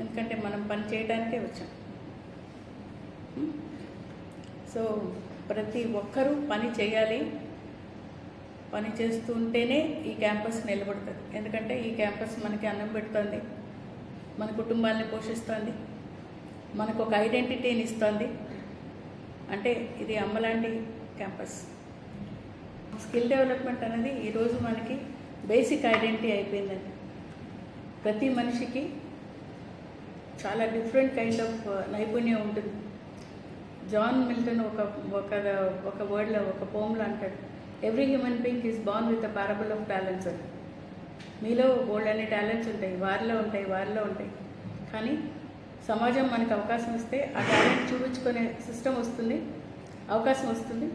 ఎందుకంటే మనం పని చేయడానికే వచ్చాం. సో ప్రతి ఒక్కరూ పని చేయాలి. పని చేస్తుంటేనే ఈ క్యాంపస్ నిలబడుతుంది. ఎందుకంటే ఈ క్యాంపస్ మనకి అన్నం పెడుతుంది మన కుటుంబాన్ని పోషిస్తుంది మనకు ఒక ఐడెంటిటీని ఇస్తుంది. అంటే ఇది అమ్మలాంటి క్యాంపస్. స్కిల్ డెవలప్మెంట్ అనేది ఈరోజు మనకి బేసిక్ ఐడెంటిటీ అయిపోయిందండి. ప్రతి మనిషికి చాలా డిఫరెంట్ కైండ్ ఆఫ్ నైపుణ్యం ఉంటుంది. జాన్ మిల్టన్ ఒక ఒక ఒక వర్డ్లో ఒక పోమ్లో అంటాడు every human being is born with a parable of talents అని. మీలో బోల్డ్ అనే టాలెంట్స్ ఉంటాయి వారిలో ఉంటాయి వారిలో ఉంటాయి. కానీ సమాజం మనకు అవకాశం ఇస్తే ఆ టాలెంట్ చూపించుకునే సిస్టమ్ వస్తుంది అవకాశం వస్తుంది.